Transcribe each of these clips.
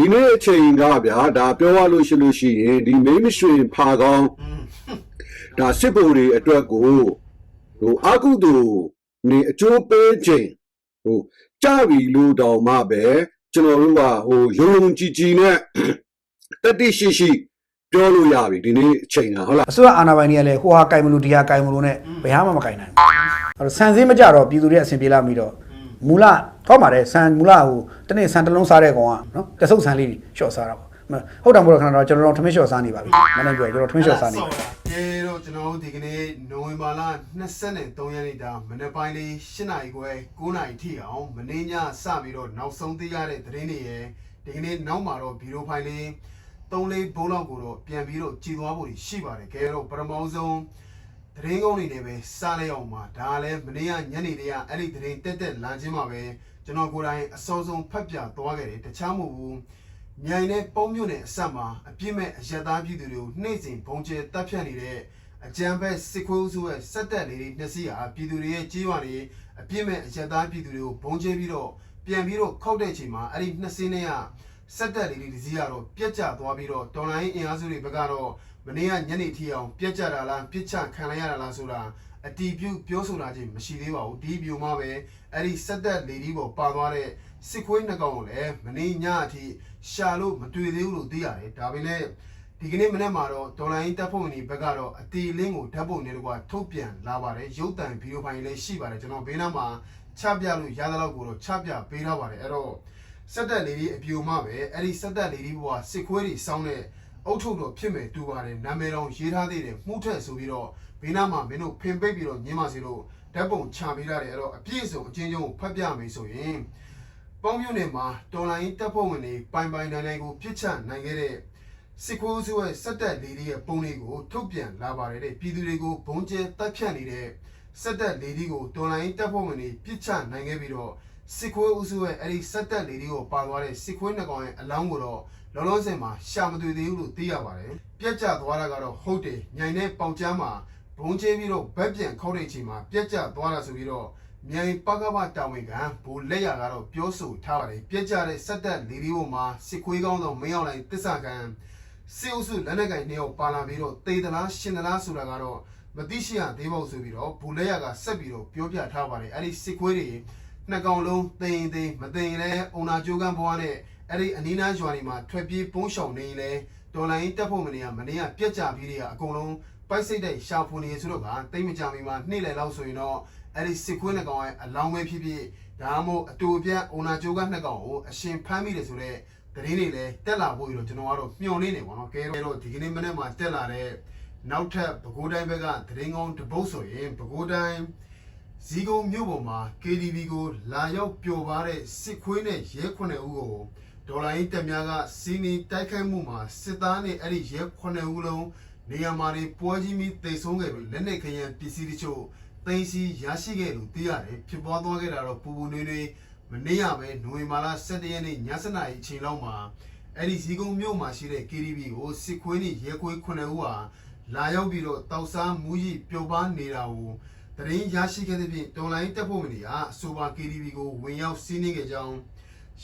ဒီနေ့အချိန်ကဗျာဒါပြောရလို့ရှိလို့ရှိရင်ဒီမင်းမရွှင်ဖာကောင်းอืมဒါစစ်ဗိုလ်တွေအတွက်ကိုဟိုအကုသိုလ်နေအကျိုးပေးခြင်းဟိုကြပြီလို့တောင်မှပဲကျွန်တော်တို့ကဟိုယုံယုံကြည်ကြည်နဲ့တတိရှိရှိပြောလို့ရပြီဒီနေ့အချိန်ကဟုတ်လားအစိုးရအာဏာပိုင်တွေကလည်းဟိုဟာကင်မလို့ဒီဟာကင်မလို့နဲ့ဘယ်ဟာမှမကင်နိုင်ဘူးအဲ့တော့ဆန်စည်းမကြတော့ပြည်သူတွေအဆင်ပြေလာပြီးတော့ မူလဟောက်ပါတယ်ဆန်မူလဟိုတနေ့ဆန်တစ်လုံးစားတဲ့ကောင်ကနော်တဆုပ်ဆန်လေးရှော့စားတာပေါ့မဟုတ်တယ်မဟုတ်တော့ခဏတော့ကျွန်တော်တို့ထမင်းရှော့စားနေပါပြီမနေ့ပြောကျွန်တော်ထမင်းရှော့စားနေပါကဲတော့ကျွန်တော်တို့ဒီကနေ့နိုဝင်ဘာလ23ရက်နေ့တာမနေ့ပိုင်းလေး8နာရီခွဲ9နာရီထိအောင်မနေ့ညစပြီးတော့နောက်ဆုံးသိရတဲ့သတင်းတွေရယ်ဒီကနေ့နောက်မှာတော့ဗီဒီယိုဖိုင်လေး3လေးဘုံလောက်ကိုတော့ပြန်ပြီးတော့ကြည်သွားဖို့ရှိပါတယ်ကဲတော့ပထမဆုံး သတင်းကောင်းတွေနဲ့ပဲစလိုက်အောင်ပါဒါလည်းမနေ့ကညနေတည်းကအဲ့ဒီသတင်းတက်တက်လာခြင်းမှာပဲကျွန်တော်ကိုယ်တိုင်အစောဆုံးဖတ်ပြသွားခဲ့တယ်တခြားမဟုတ်ဘူးမြိုင်နဲ့ပုံမြို့နယ်အဆက်မှာအပြစ်မဲ့အရက်သားပြည်သူတွေကိုနှိမ့်စင်ဘုံကျဲတပ်ဖြတ်နေတဲ့အကြမ်းဖက်စစ်ခွေးဦးစုရဲ့စက်တက်လေးတွေနှစ်စီးဟာပြည်သူတွေရဲ့ကြေးရွာတွေအပြစ်မဲ့အရက်သားပြည်သူတွေကိုဘုံကျဲပြီးတော့ပြန်ပြီးတော့ခောက်တဲ့အချိန်မှာအဲ့ဒီနှစ်စီးနဲ့ကစက်တက်လေးတွေတစ်စီးကတော့ပြက်ကျသွားပြီးတော့တော်လိုင်းအင်အားစုတွေဘက်ကတော့မ နေ့ကညနေထီအောင်ပြက်ကျတာလားပြစ်ချခံလိုက်ရတာလားဆိုတာအတီးပြုပြောဆိုတာချင်းမရှိသေးပါဘူးဒီဗီဒီယိုမှာပဲအဲ့ဒီစက်တက်လေးဒီပေါ်ပါသွားတဲ့စစ်ခွေးနှစ်ကောင်ကိုလည်းမနေ့ညအထိရှာလို့မတွေ့သေးဘူးလို့သိရတယ်ဒါပေမဲ့ဒီကနေ့မနေ့မှာတော့ဒေါ်လာရင်းတပ်ဖွဲ့ဝင်တွေဘက်ကတော့အတီလင်းကိုဓာတ်ပုံနဲ့တကွာထုတ်ပြန်လာပါတယ်ရုပ်တံဗီဒီယိုဖိုင်လည်းရှိပါတယ်ကျွန်တော်ဘေးနားမှာချပြလို့ရသလောက်ကိုတော့ချပြပေးထားပါတယ်အဲ့တော့စက်တက်လေးတွေအပြိုမှပဲအဲ့ဒီစက်တက်လေးတွေဘွာစစ်ခွေးတွေစောင်းတဲ့ အုတ်ထုတ်တော့ဖြစ်မယ်တူပါတယ်နာမည်တော်ရေးထားသေးတယ်မှုထက်ဆိုပြီးတော့ဘေးနားမှာမင်းတို့ဖင်ပိတ်ပြီးတော့ညင်းပါစီလို့ဓာတ်ပုံချပေးထားတယ်အဲ့တော့အပြည့်အစုံအချင်းချင်းကိုဖတ်ပြမယ်ဆိုရင်ပေါင်းမြို့နယ်မှာတော်လိုင်းတပ်ဖွဲ့ဝင်တွေပိုင်ပိုင်နိုင်နိုင်ကိုပြစ်ချနိုင်ခဲ့တဲ့စစ်ခိုးစုရဲ့စက်တက်လေးတွေရဲ့ပုံတွေကိုထုတ်ပြန်လာပါတယ်တဲ့ပြည်သူတွေကိုဘုံကျဲတပ်ဖြတ်နေတဲ့စက်တက်လေးတွေကိုတော်လိုင်းတပ်ဖွဲ့ဝင်တွေပြစ်ချနိုင်ခဲ့ပြီးတော့စစ်ခွေးဦးစုရဲ့အဲ့ဒီစက်တက်လေးတွေကိုပါသွားတဲ့စစ်ခွေးနှစ်ကောင်ရဲ့အလောင်းကိုတော့ လောလောဆယ်မှာရှာမတွေ့သေးဘူးလို့သိရပါတယ်ပြက်ကျသွားတာကတော့ဟုတ်တယ်ညိုင်တဲ့ပေါင်ကျမ်းမှာဘုံကျဲပြီးတော့ဗက်ပြန်ခောက်တဲ့အချိန်မှာပြက်ကျသွားတာဆိုပြီးတော့မြိုင်ပကပတာဝန်ခံဘိုလ်လက်ရကတော့ပြောဆိုထားပါတယ်ပြက်ကြတဲ့စက်တက်လီလီဘုံမှာစစ်ခွေးကောင်းဆောင်မင်းအောင်လိုင်တစ္ဆာခံစစ်အုပ်စုလက်နက်ကင်နှစ်ယောက်ပါလာပြီးတော့တေသလားရှင်သလားဆိုတာကတော့မသိရှိရသေးပါဘူးဆိုပြီးတော့ဘိုလ်လက်ရကဆက်ပြီးတော့ပြောပြထားပါတယ်အဲ့ဒီစစ်ခွေးတွေနှစ်ကောင်လုံးတိန်တိန်မတိန်လဲအုံနာကြိုးကန်းဘွားနဲ့ အဲ့ဒီအနီးနားရွာတွေမှာထွက်ပြေးပုန်းရှောင်နေရင်လဲဒေါ်လာရင်းတက်ဖို့မနေရမနေရပြက်ကြပြီးတွေကအကုန်လုံးပိုက်စိတ်တဲ့ရှာဖွန်နေဆိုတော့ကတိတ်မကြမီမှာနှိမ့်လေလောက်ဆိုရင်တော့အဲ့ဒီစစ်ခွေးနှစ်ကောင်ရဲ့အလောင်းပဲဖြစ်ဖြစ်ဒါမှမဟုတ်အတူအပြတ်အုံနာကြိုးကနှစ်ကောင်ကိုအရှင်ဖမ်းမိတယ်ဆိုတော့သတင်းတွေလည်းတက်လာဖို့ရတော့ကျွန်တော်ကတော့မျှော်လင့်နေပါတော့ကဲတော့ဒီကနေ့မနေ့မှာတက်လာတဲ့နောက်ထပ်ပဲခူးတိုင်းဘက်ကသတင်းကောင်းတစ်ပုတ်ဆိုရင်ပဲခူးတိုင်းဇီကုံမြို့ပေါ်မှာ KDB ကိုလာရောက်ပျော်ပါတဲ့စစ်ခွေးနဲ့ရဲခွနဲ့ဦးကို ဒေါ်လာရင်းတက်များကစီနီတိုက်ခိုက်မှုမှာစစ်သားနဲ့အဲ့ဒီရဲခွနဲ့ဦးလုံးနေရာမှာတွေပွဲကြီးမီတိတ်ဆုံးခဲ့ပြီးလက်နက်ခရံပစ္စည်းတချို့သိန်းစီရရှိခဲ့လို့သိရတယ်ဖြစ်ပွားသွားခဲ့တာတော့ပူပူနွေးနွေးမနေ့ကပဲနိုဝင်ဘာလ17ရက်နေ့ည7:00နာရီအချိန်လောက်မှာအဲ့ဒီဇီကုံမြို့မှာရှိတဲ့ KDB ကိုစစ်ခွေးနဲ့ရဲခွေး9ဦးဟာလာရောက်ပြီးတော့တောက်စားမူကြီးပျော်ပါနေတာကိုတရင်ရရှိခဲ့တဲ့ဖြင့်တော်လိုင်းတပ်ဖွဲ့ဝင်တွေကအဆိုပါ KDB ကိုဝင်ရောက်စီးနင်းခဲ့ကြောင်း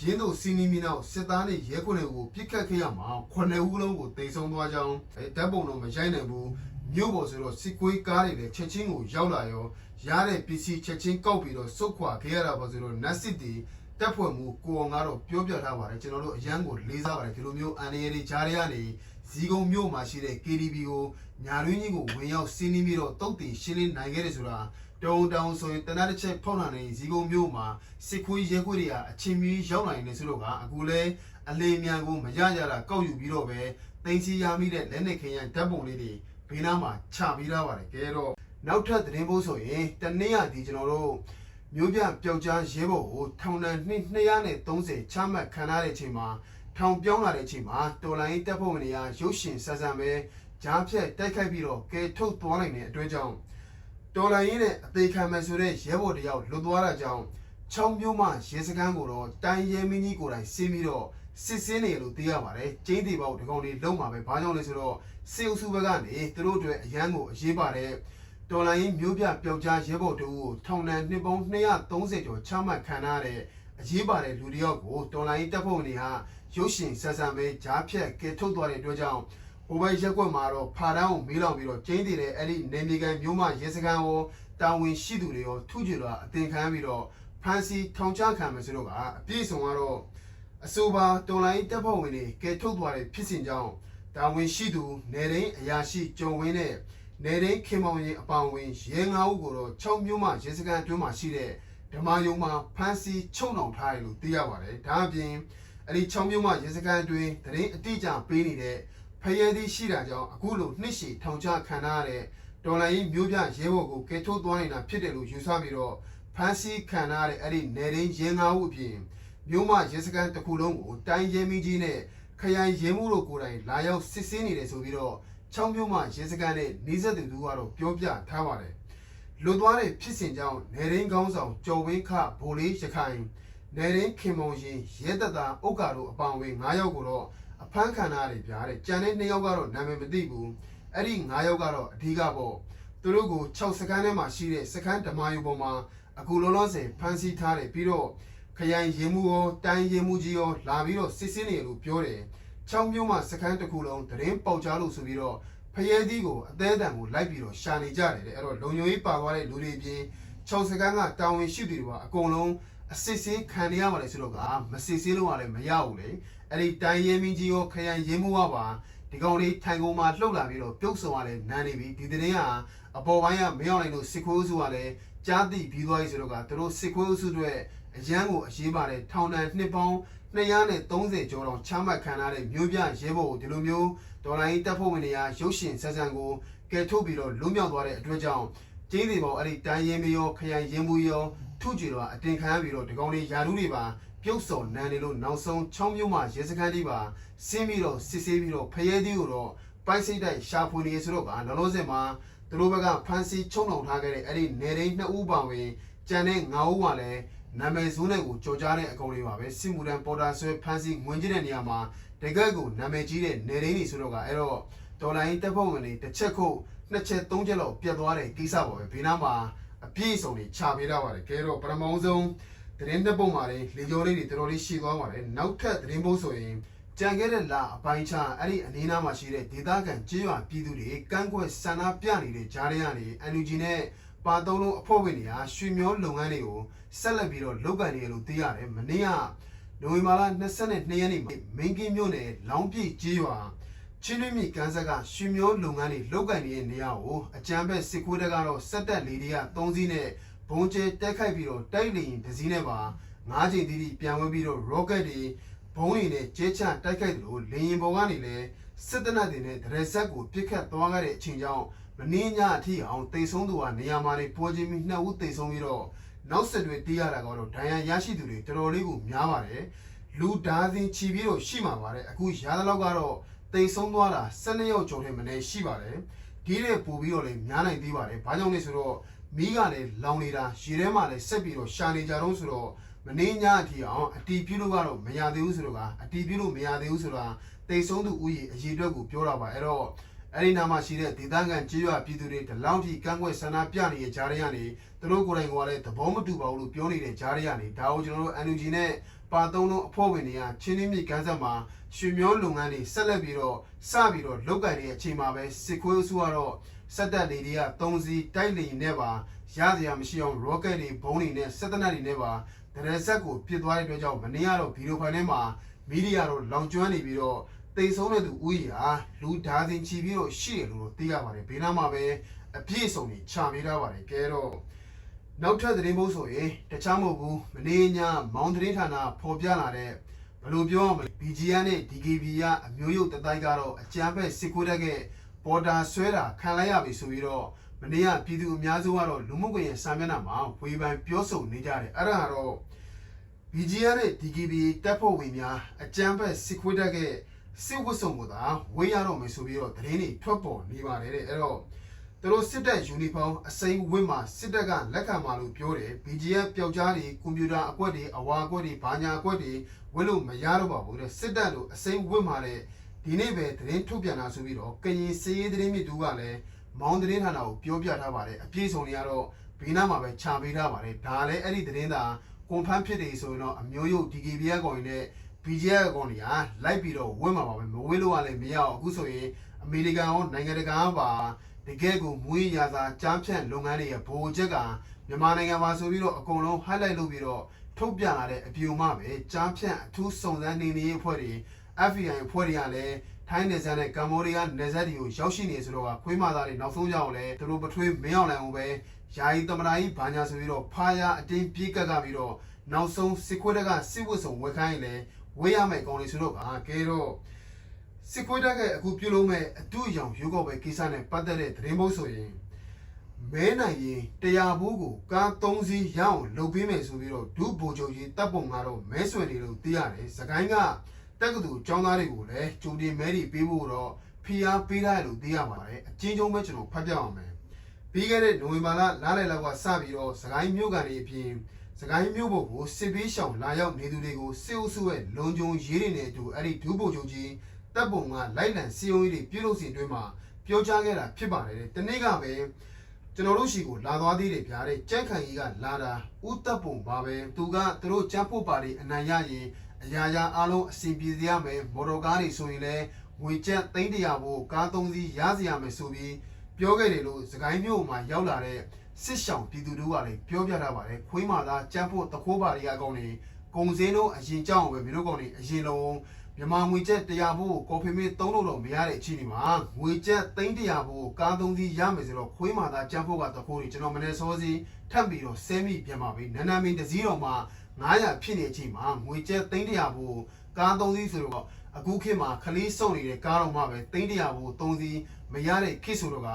ရင်းတို့စီးနင်းပြီးနောက်စစ်သားနဲ့ရဲခွေးတွေကိုပြစ်ခတ်ခဲ့ရမှာ9ဦးလုံးကိုတိတ်ဆုံးသွားကြောင်းအဲဓာတ်ပုံတော့မရိုက်နိုင်ဘူးမြို့ပေါ်ဆိုတော့စစ်ကွေးကားတွေလည်းချက်ချင်းကိုရောက်လာရောရတဲ့ပစ္စည်းချက်ချင်းကောက်ပြီးတော့စုတ်ခွာခဲ့ရတာပါဆိုတော့နတ်စစ်တီတက်ဖွဲ့မှုကိုအောင်ကတော့ပြောပြထားပါတယ်ကျွန်တော်တို့အရန်ကိုလေးစားပါတယ်ဒီလိုမျိုးအန်ရရီဂျားတွေကနေဇီကုံမြို့မှာရှိတဲ့ KDB ကိုညာရင်းကြီးကိုဝင်ရောက်စီးနှင်းပြီးတော့တုတ်တင်ရှင်းလင်းနိုင်ခဲ့တယ်ဆိုတာ တောင်းတောင်းဆိုရင်တနက်တစ်ချက်ဖောက်လာနေဇီကုံမြို့မှာစစ်ခွေးရဲခွေးတွေကအချင်းမီရောက်လာနေတယ်ဆိုတော့ကအခုလဲအလေးမြန်ကိုမရရတာကောက်ယူပြီးတော့ပဲတင်စီရမိတဲ့လက်နဲ့ခရံဓာတ်ပုံလေးတွေဘေးနားမှာချပြီးသားပါတယ်ကဲတော့နောက်ထပ်သတင်းပို့ဆိုရင်တနေ့ရဒီကျွန်တော်တို့မျိုးပြပျောက်ကြားရဲဘော်ကိုထောင်ဒဏ်နှစ်230ချမှတ်ခံရတဲ့အချိန်မှာထောင်ပြောင်းလာတဲ့အချိန်မှာတော်လိုင်းတပ်ဖွဲ့ဝင်တွေကရုပ်ရှင်ဆက်ဆံပဲကြားဖြတ်တိုက်ခိုက်ပြီးတော့ကဲထုတ်သွားနိုင်တဲ့အတွက်ကြောင့် တော်လိုင်းရဲ့အသေးခံမဲ့ဆိုတဲ့ရဲဘော်တယောက်လွတ်သွားတာကြောင့်ချောင်းမျိုးမှရဲစခန်းကိုတော့တိုင်းရဲမင်းကြီးကိုယ်တိုင်စီးပြီးတော့စစ်စင်းနေလို့သိရပါတယ်ကျင်းတီပေါက်ဒီကောင်တွေလုံးမှာပဲဘာကြောင့်လဲဆိုတော့စေအုပ်စုဘက်ကနေသူတို့အတွက်အရန်ကိုအရေးပါတဲ့တော်လိုင်းမျိုးပြပျောက်ကြားရဲဘော်တို့ကိုထောင်ဒဏ်နှစ်ပေါင်း230ကျော်ချမှတ်ခံရတဲ့အရေးပါတဲ့လူတစ်ယောက်ကိုတော်လိုင်းတပ်ဖွဲ့ဝင်တွေဟာရုပ်ရှင်ဆက်ဆံပဲဂျားဖြက်ကဲထုတ်သွားတဲ့အတွက်ကြောင့် ဟိုဘက်ရက်ကွက်မှာတော့ဖာတန်းကိုမေးလောက်ပြီးတော့ကျင်းတည်တဲ့အဲ့ဒီနေမြေကန်မျိုးမရဲစခန်းကိုတာဝန်ရှိသူတွေရောထုကြွလာအသင်ခံပြီးတော့ဖန်စီထောင်ချခံမယ်ဆိုတော့ကအပြည့်စုံကတော့အဆိုပါတော်လိုင်းတပ်ဖွဲ့ဝင်တွေကဲထုတ်သွားတဲ့ဖြစ်စဉ်ကြောင့်တာဝန်ရှိသူနေရင်းအရာရှိကြုံဝင်းနဲ့နေရင်းခင်မောင်ရင်အပောင်ဝင်ရဲငါးဦးကိုတော့6မျိုးမှရဲစခန်းအတွင်းမှာရှိတဲ့ဓမ္မယုံမှာဖမ်းဆီးချုပ်နှောင်ထားတယ်လို့သိရပါတယ်။ဒါအပြင်အဲ့ဒီ6မျိုးမှရဲစခန်းအတွင်းတရင်အတိအကျပေးနေတဲ့ဖ ရဲသီးရှိတာကြောင့်အခုလိုနှစ်ရှည်ထောင်ချခံရတဲ့တော်လိုင်းမျိုးပြရဲဘော်ကိုကဲထုတ်သွားနေတာဖြစ်တယ်လို့ယူဆပြီးတော့ဖမ်းဆီးခံရတဲ့အဲ့ဒီနေရင်းရဲငါးဦးအပြင်မြို့မရဲစခန်းတစ်ခုလုံးကိုတိုင်းရဲမင်းကြီးနဲ့ခရိုင်ရဲမှုတို့ကိုယ်တိုင်လာရောက်စစ်ဆေးနေတယ်ဆိုပြီးတော့ချောင်းမြို့မရဲစခန်းနဲ့နေဆက်သူတို့ကတော့ပြောပြထားပါတယ်။လွတ်သွားတဲ့ဖြစ်စဉ်ကြောင့်နေရင်းကောင်းဆောင်ကျော်ဝင်းခဗိုလ်လေးရခိုင်နေရင်းခင်မောင်ရင်ရဲတပ်သားဥက္ကာတို့အပောင်ဝင်9ယောက်ကိုတော့ အဖမ်းခံရတယ်ဗျာတဲ့။ကြံတဲ့2ယောက်ကတော့နာမည်မသိဘူး။အဲ့ဒီ9ယောက်ကတော့အဓိကပေါ့။သူတို့ကို6စခန်းထဲမှာရှိတဲ့စခန်းဓမ္မယူပေါ်မှာအခုလောလောဆယ်ဖမ်းဆီးထားတယ်ပြီးတော့ခရိုင်ရင်မှုရောတိုင်းရင်မှုကြီးရောလာပြီးတော့စစ်စင်းနေလို့ပြောတယ်။ချောင်းမျိုးမှာစခန်းတစ်ခုလုံးတရင်ပေါက်ကြားလို့ဆိုပြီးတော့ဖရဲသီးကိုအသေးအတန်ကိုလိုက်ပြီးတော့ရှာနေကြတယ်တဲ့။အဲ့တော့လုံညိုကြီးပါသွားတဲ့လူတွေပြင်ချောင်းစခန်းကတာဝန်ရှိသူတွေကအကုန်လုံးအစစ်စင်းခံရရမှာလေဆိုတော့ကမစစ်စင်းလို့ကလည်းမရဘူးလေ။ အဲ့ဒီတိုင်းရင်မင်းကြီးရောခရိုင်ရင်မှုကပါဒီကောင်လေးထိုင်ကုန်မှာလှုပ်လာပြီးတော့ပြုတ်ဆောင်ရလဲနန်းနေပြီဒီတရင်ကအပေါ်ပိုင်းကမရောက်နိုင်လို့စစ်ခွေးစုကလည်းကြားသိပြီးသွားပြီဆိုတော့ကသူတို့စစ်ခွေးစုတွေအရန်ကိုအရေးပါတယ်ထောင်တန်းနှစ်ပေါင်း230ကျော်တော့ချမှတ်ခံရတဲ့မြို့ပြရဲဘော်ကိုဒီလိုမျိုးဒေါ်လာကြီးတပ်ဖွဲ့ဝင်တွေကရုပ်ရှင်ဆက်ဆံကိုကယ်ထုတ်ပြီးတော့လွတ်မြောက်သွားတဲ့အတွက်ကြောင့်ကျင်းစီပေါ်အဲ့ဒီတိုင်းရင်မရောခရိုင်ရင်မှုရောထုကြည်တော့အတင်ခံရပြီးတော့ဒီကောင်လေးယာရုတွေပါ ပြုတ်စော်နန်းနေလို့နောက်ဆုံး6မြို့မှာရဲစခန်းတွေပါဆင်းပြီးတော့စစ်ဆေးပြီးတော့ဖရဲသီးကိုတော့ပိုက်စိတ်တိုက်ရှာဖွေနေဆိုတော့ကလောလောဆယ်မှာသူတို့ဘက်ကဖမ်းဆီးချုံနှောင်ထားခဲ့တဲ့အဲ့ဒီနေရင်းနှစ်ဦးပါဝင်ကြံတဲ့9ဦးကလည်းနာမည်ဆိုးနဲ့ကိုကြော်ကြားတဲ့အကောင်လေးပါပဲစစ်မှုတန်းပေါ်တာဆွဲဖမ်းဆီးငွင်ကြည့်တဲ့နေရာမှာတကယ့်ကိုနာမည်ကြီးတဲ့နေရင်းနေဆိုတော့ကအဲ့တော့ဒေါ်လာရင်တပ်ဖွဲ့ဝင်တွေတစ်ချက်ခုတ်နှစ်ချက်သုံးချက်လောက်ပြတ်သွားတဲ့ကိစ္စပါပဲဘေးနားမှာအပြည့်အစုံတွေခြာပေးထားပါတယ်ကဲတော့ပထမဆုံး သတင်းတစ်ပုဒ်မှာလေလေကျော်လေးတွေတော်တော်လေးရှည်သွားပါတယ်နောက်ထပ်သတင်းပုဒ်ဆိုရင်ကြံခဲ့တဲ့လာအပိုင်းချအဲ့ဒီအနေနာမှာရှိတဲ့ဒေသခံကျေးရွာပြည်သူတွေကန်းကွက်ဆန္ဒပြနေတဲ့ဂျားတွေကနေ NUG နဲ့ပါသုံးလုံးအဖွဲ့ဝင်တွေကရွှေမျောလုပ်ငန်းတွေကိုဆက်လက်ပြီးတော့လုပ်ကန်နေရလို့သိရတယ်မနေ့ကနိုဝင်ဘာလ22ရက်နေ့မှာမင်းကင်းမြို့နယ်လောင်းပြည့်ကျေးရွာချင်းတွင်းမြစ်ကမ်းဆက်ကရွှေမျိုးလုပ်ငန်းတွေလုပ်ကန်နေတဲ့နေရာကိုအကြမ်းဖက်စစ်ခွေးတွေကတော့စက်တက်လေးတွေက3စီးနဲ့ ဘုံကျဲတက်ခိုက်ပြီးတော့တိုက်လေရင်တစ်စီးနဲ့ပါ၅ချိန်တီးတီးပြန်ဝင်ပြီးတော့ rocket တွေဘုံတွေနဲ့ကျဲချတိုက်ခိုက်တယ်လို့လေရင်ပေါ်ကနေလည်းစစ်တနတ်တွေနဲ့ဒရက်ဆက်ကိုပြစ်ခတ်သွားခဲ့တဲ့အချိန်ကြောင့်မင်းညအထိအောင်တိတ်ဆုံးသူကနေရာမှာနေပေါ်ချင်းပြီးနှစ်ဦးတိတ်ဆုံးပြီးတော့နောက်ဆက်တွဲတီးရတာကတော့ဒဏ်ရာရရှိသူတွေတော်တော်လေးကိုများပါတယ်လူဓာသင်ချီပြီးတော့ရှိမှာပါတယ်အခုရသလောက်ကတော့တိတ်ဆုံးသွားတာ12ရောက်ကျော်တဲ့မနေ့ရှိပါတယ်ဒီတဲ့ပို့ပြီးတော့လည်းများနိုင်သေးပါတယ်ဘာကြောင့်လဲဆိုတော့ မီးကလည်းလောင်နေတာရေထဲမှာလည်းဆက်ပြီးတော့ရှာနေကြတော့ဆိုတော့မနေညအထိအောင်အတီးပြုလို့ကတော့မရသေးဘူးဆိုတော့ကအတီးပြုလို့မရသေးဘူးဆိုတာတိတ်ဆုံးသူဥယျာဉ်အရေးအတွက်ကိုပြောတာပါအဲ့တော့အဲ့ဒီနာမှာရှိတဲ့ဒေသခံကြေးရွာပြည်သူတွေဒီလောက်ထိကန့်ကွက်ဆန္ဒပြနေတဲ့ဂျားတွေကနေသူတို့ကိုယ်တိုင်ကလည်းသဘောမတူပါဘူးလို့ပြောနေတဲ့ဂျားတွေကနေဒါကိုကျွန်တော်တို့ NUG နဲ့ပါသုံးလုံးအဖွဲ့ဝင်တွေကချင်းင်းမြစ်ကမ်းဆက်မှာရွှေမျိုးလုပ်ငန်းတွေဆက်လက်ပြီးတော့စပြီးတော့လုပ်ကင်နေတဲ့အချိန်မှာပဲစစ်ခွေးအစုကတော့ စက်တက်လေးတွေက3စီးတိုက်လေနဲ့ပါရစရာမရှိအောင် rocket တွေဘုံးတွေနဲ့စက်တနက်တွေနဲ့ပါဒရက်ဆက်ကိုပြစ်သွားတဲ့အတွက်ကြောင့်မနေ့ကတော့ဗီဒီယိုဖိုင်ထဲမှာမီဒီယာတော့လောင်ကျွမ်းနေပြီးတော့တိတ်ဆုံးတဲ့သူဦးကြီးဟာလူဓာသင်ချီပြီးတော့ရှိတယ်လို့တော့သိရပါတယ်ဘေးနားမှာပဲအပြည့်အစုံကြီးခြာပေးထားပါတယ်ကဲတော့နောက်ထပ်သတင်းပို့ဆိုရင်တခြားမဟုတ်ဘူးမနေ့ညမောင်သတင်းဌာနဖော်ပြလာတဲ့ဘယ်လိုပြောရမလဲ BGR နဲ့ DKB ကအမျိုးရုပ်တတိုက်ကတော့အကြမ်းဖက်စစ်ခွေးတက်က ပေါ်တာဆွဲတာခံလိုက်ရပြီဆိုပြီးတော့မနေ့ကပြည်သူအများစုကတော့လူမှုကွန်ရက်စာမျက်နှာမှာဝေဖန်ပြောဆိုနေကြတယ်အဲ့ဒါကတော့ BGR နဲ့ DKB တပ်ဖွဲ့ဝင်များအကြမ်းဖက်စစ်ခွေးတက်ကစစ်ဝတ်စုံကိုသာဝေးရတော့မယ်ဆိုပြီးတော့သတင်းတွေထွက်ပေါ်နေပါတယ်တဲ့အဲ့တော့သူတို့စစ်တပ်ယူနီဖောင်းအစိမ်းဝတ်မှာစစ်တပ်ကလက်ခံမှာလို့ပြောတယ် BGF ပျောက်ကြားတွေကွန်ပျူတာအကွက်တွေအဝါအကွက်တွေဘာညာအကွက်တွေဝတ်လို့မရတော့ပါဘူးတဲ့စစ်တပ်လို့အစိမ်းဝတ်မှာတဲ့ ဒီနေ့ပဲသတင်းထုတ်ပြန်လာဆိုပြီးတော့ကရင်စီးရေးသတင်းမြစ်တူကလည်းမောင်းသတင်းဌာနကိုပြောပြထားပါတယ်အပြည့်စုံတွေကတော့ဘေးနားမှာပဲခြာပေးထားပါတယ်ဒါလည်းအဲ့ဒီသတင်းသာကွန်ဖန်းဖြစ်တယ်ဆိုရင်တော့အမျိုးရုပ် DKB ကောင်ရင်နဲ့ BGF အကောင်တွေကလိုက်ပြီးတော့ဝင့်မှာပါပဲမဝင့်လို့ကလည်းမရအောင်အခုဆိုရင်အမေရိကန်ရောနိုင်ငံတကာပါတကယ်ကိုမွေးရာသာကြားဖြန့်လုပ်ငန်းတွေရဲ့ဗဟိုချက်ကမြန်မာနိုင်ငံမှာဆိုပြီးတော့အကုန်လုံး highlight လုပ်ပြီးတော့ထုတ်ပြန်လာတဲ့အပြူမပဲကြားဖြန့်အထူးစုံစမ်းနေနေရေးအဖွဲ့တွေ FBI အဖွဲ့တွေကလည်းထိုင်းနယ်စပ်နဲ့ကမ္ဘောဒီးယားနယ်စပ်တွေကိုရောက်ရှိနေဆိုတော့ကခွေးမာသားတွေနောက်ဆုံးကြအောင်လဲသူတို့ပထွေးမင်းအောင်လိုင်အောင်ပဲယာယီသမ္မတကြီးဘာညာဆိုပြီးတော့ဖားရအတင်းပြေးကပ်ကပ်ပြီးတော့နောက်ဆုံးစစ်ခွေးတက်ကစစ်ဝတ်စုံဝက်ခိုင်းရင်လဲဝေးရမယ်ကောင်းလေးဆိုတော့ကကဲတော့စစ်ခွေးတက်ကအခုပြုလုပ်မဲ့အတူအယောင်ရုပ်ောက်ပဲကိစ္စနဲ့ပတ်သက်တဲ့သတင်းပုတ်ဆိုရင်မဲနိုင်ရင်တရားဘူးကိုကား၃စီးရအောင်လုပ်ပေးမယ်ဆိုပြီးတော့ဒုဗိုလ်ချုပ်ကြီးတပ်ပုံကတော့မဲဆွယ်နေလို့သိရတယ်စကိုင်းက တက္ကသိုလ်ကျောင်းသားတွေကိုလည်းကြိုတင်မဲတွေပေးဖို့တော့ဖိအားပေးရတယ်လို့သိရပါတယ်အချင်းချင်းပဲကျွန်တော်ဖတ်ပြအောင်မယ်ပြီးခဲ့တဲ့နိုဝင်ဘာလလလယ်လောက်ကစပြီးတော့စကိုင်းမြို့ကန်တွေအပြင်စကိုင်းမြို့ဘုတ်ကိုစစ်ပေးရှောင်လာရောက်နေသူတွေကိုစစ်အုပ်စုရဲ့လုံခြုံရေးတွေနဲ့အတူအဲ့ဒီဒုဗိုလ်ချုပ်ကြီးတပ်ပုံကလိုက်လံစီယုံရေးတွေပြုလုပ်စဉ်အတွင်းမှာပြောကြားခဲ့တာဖြစ်ပါတယ်တနေ့ကပဲကျွန်တော်တို့ရှိကိုလာသွားသေးတယ်ဗျာတဲ့ကြက်ခိုင်ကြီးကလာတာဥတပ်ပုံပါပဲသူကသူတို့ကြက်ဖို့ပါတွေအနိုင်ရရင် အရာရာအားလုံးအစီပြေစေရမယ်မော်တော်ကားတွေဆိုရင်လည်းငွေကျပ်300ဘို့ကား3စီးရစေရမယ်ဆိုပြီးပြောခဲ့တယ်လို့စကိုင်းမြို့မှာရောက်လာတဲ့စစ်ဆောင်ပြည်သူတို့ကလည်းပြောပြထားပါတယ်ခွေးမာသားကြမ်းဖို့တခိုးပါတွေအကောင်တွေကုံစင်းတို့အရင်ကြောင်းပဲမင်းတို့ကောင်တွေအရင်လုံး မြန်မာငွေကျပ်100ဘို့ကော်ဖီမင်း3လုံးတော့မရတဲ့အချိန်ဒီမှာငွေကျပ်300ဘို့ကား3စီးရမယ်ဆိုတော့ခွေးမာသားကြမ်းဖို့ကတခိုးတွေကျွန်တော်မနေ့စောစီထပ်ပြီးတော့ဆဲမိပြန်ပါပြီနန္နာမင်းတစည်းတော်မှာ900ဖြစ်နေတဲ့အချိန်မှာငွေကျပ်300ဘို့ကား3စီးဆိုတော့အခုခေတ်မှာခလေးစုံနေတဲ့ကားတော်မှပဲ300ဘို့3စီးမရတဲ့ခေတ်ဆိုတော့က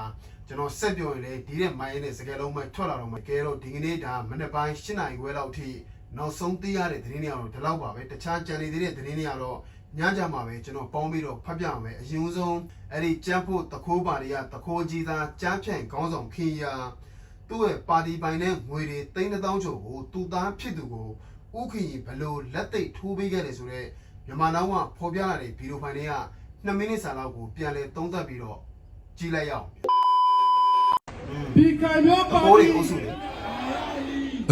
ကျွန်တော်ဆက်ပြောရင်လေဒီတဲ့မိုင်းနဲ့စကယ်လုံးမဲ့ထွက်လာတော့မှကဲတော့ဒီကနေ့ဒါမနေ့ပိုင်း7နာရီခွဲလောက်ထိနောက်ဆုံးသိရတဲ့သတင်းတွေကတော့ဒီလောက်ပါပဲတခြားကြံနေသေးတဲ့သတင်းတွေကတော့ ညကြမှာပဲကျွန်တော်ပေါင်းပြီးတော့ဖတ်ပြအောင်မယ်အရင်ဆုံးအဲ့ဒီကြမ်းဖို့တခိုးပါတွေကတခိုးကြီးသားကြားဖြန့်ခေါင်းဆောင်ခင်ယာသူ့ရဲ့ပါတီပိုင်တဲ့ငွေတွေသိန်းတစ်သောင်းကျော်ကိုသူသားဖြစ်သူကိုဥခင်ကြီးဘလို့လက်သိပ်ထိုးပေးခဲ့တယ်ဆိုတော့မြန်မာနောက်ကဖော်ပြလာတဲ့ဗီဒီယိုဖိုင်တွေက2မိနစ်စာလောက်ကိုပြန်လဲသုံးသပ်ပြီးတော့ကြည့်လိုက်ရအောင်ဒီကံရောပါ။ဟိုးတီတွေအုပ်စုလေ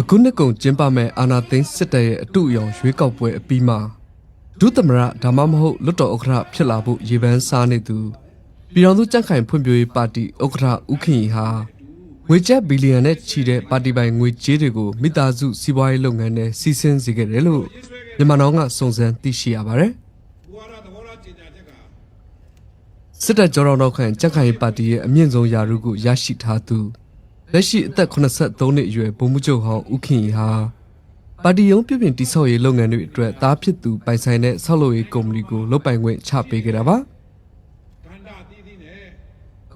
အခုနှစ်ကုန်ကျင်းပမဲ့အာနာသိန်းစစ်တပ်ရဲ့အတူအယောင်ရွေးကောက်ပွဲအပြီးမှာ ဒုသမရဒါမှမဟုတ်လွတ်တော်ဥက္ကဋ္ဌဖြစ်လာဖို့ရေပန်းစားနေသူပြည်တော်စုကြန့်ခိုင်ဖွံ့ဖြိုးရေးပါတီဥက္ကဋ္ဌဦးခင်ရီဟာငွေကျပ်ဘီလီယံနဲ့ချီတဲ့ပါတီပိုင်ငွေကြေးတွေကိုမိသားစုစီးပွားရေးလုပ်ငန်းနဲ့စီးဆင်းစေခဲ့တယ်လို့မြန်မာနောင်ကစုံစမ်းသိရှိရပါတယ်။ဘွာရသဘောလားကြေညာချက်ကစစ်တပ်ကြောတော်နောက်ခံကြက်ခိုင်ရေးပါတီရဲ့အမြင့်ဆုံးယာရုကိုရရှိထားသူလက်ရှိအသက်83နှစ်အရွယ်ဗိုလ်မှူးချုပ်ဟောင်းဦးခင်ရီဟာ ပါတီရုံးပြည်ပြင်တိဆောက်ရေးလုပ်ငန်းတွေအတွက်သားဖြစ်သူပိုင်ဆိုင်တဲ့ဆောက်လုပ်ရေးကုမ္ပဏီကိုလုပ်ပိုင်ခွင့်ချပေးခဲ့တာပါကန္တာတီးတီးနဲ့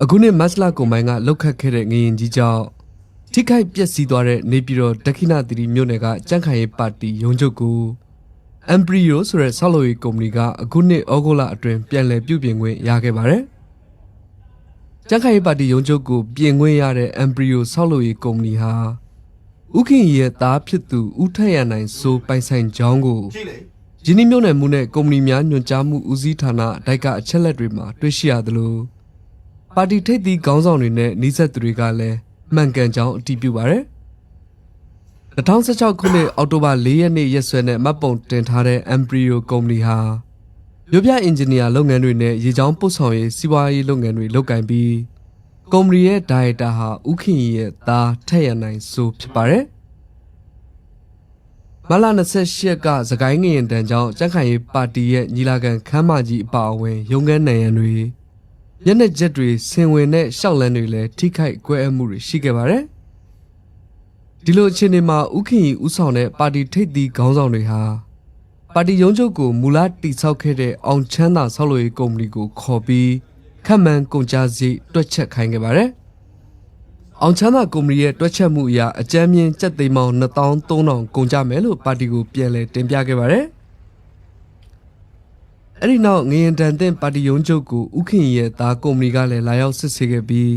အခုနှစ်မတ်လကုန်ပိုင်းကလောက်ခတ်ခဲ့တဲ့ငရင်ကြီးကြောင့်ထိခိုက်ပျက်စီးသွားတဲ့နေပြည်တော်ဒက္ခိဏသီရိမြို့နယ်ကကြက်ခိုင်ရေးပါတီရုံးချုပ်ကို Embryo ဆိုတဲ့ဆောက်လုပ်ရေးကုမ္ပဏီကအခုနှစ်ဩဂုတ်လအတွင်းပြန်လည်ပြုပြင်ခွင့်ရခဲ့ပါတယ်။ကြက်ခိုင်ရေးပါတီရုံးချုပ်ကိုပြင်ခွင့်ရတဲ့ Embryo ဆောက်လုပ်ရေးကုမ္ပဏီဟာ ဥခင်ရီရဲ့သားဖြစ်သူဦးထက်ရနိုင်စိုးပိုင်ဆိုင်ကြောင်းကိုကြည့်လေယင်းနှမြုံနယ်မှုနဲ့ကုမ္ပဏီများညွှန်ကြားမှုဦးစီးဌာနအတိုက်ကအချက်လက်တွေမှာတွေ့ရှိရသလိုပါတီထိပ်သီးခေါင်းဆောင်တွေနဲ့နှိစက်သူတွေကလည်းမှန်ကန်ကြောင်းအတည်ပြုပါရယ်2016ခုနှစ်အောက်တိုဘာ4ရက်နေ့ရက်စွဲနဲ့မှတ်ပုံတင်ထားတဲ့ Embryo ကုမ္ပဏီဟာမြို့ပြအင်ဂျင်နီယာလုပ်ငန်းတွေနဲ့ရေချောင်းပို့ဆောင်ရေးစီးပွားရေးလုပ်ငန်းတွေလုပ်ကိုင်ပြီး ကုမ္ပဏီရဲ့ဒါရိုက်တာဟာဥခင်ရီရဲ့သားထက်ရနိုင်စိုးဖြစ်ပါတယ်မလ28ရက်ကသခိုင်းငရင်တန်ကြောင့်ကြက်ခိုင်ရေးပါတီရဲ့ညီလာခံခမ်းမကြီးအပါအဝင်ရုံးခန်းနိုင်ရန်တွေညနေချက်တွေဆင်ဝင်တဲ့ရှောက်လန်းတွေလည်းထိခိုက်ကွဲအပ်မှုတွေရှိခဲ့ပါတယ်ဒီလိုအခြေအနေမှာဥခင်ရီဥဆောင်တဲ့ပါတီထိပ်သီးခေါင်းဆောင်တွေဟာပါတီရုံးချုပ်ကိုမူလတိစောက်ခဲ့တဲ့အောင်ချမ်းသာဆောက်လုပ်ရေးကုမ္ပဏီကိုခေါ်ပြီး ခန့်မှန်းကုန်ကြစည်တွက်ချက်ခိုင်းခဲ့ပါတယ်အောင်ချမ်းသာကုမ္ပဏီရဲ့တွက်ချက်မှုအရအကြမ်းမြင့်ကျပ်သိန်းပေါင်း2300ကုန်ကြမယ်လို့ပါတီကိုပြန်လည်တင်ပြခဲ့ပါတယ်။အဲ့ဒီနောက်ငရင်တန်တဲ့ပါတီယုံချုပ်ကိုဥခင်ရဲ့သားကုမ္ပဏီကလည်းလာရောက်စစ်ဆေးခဲ့ပြီး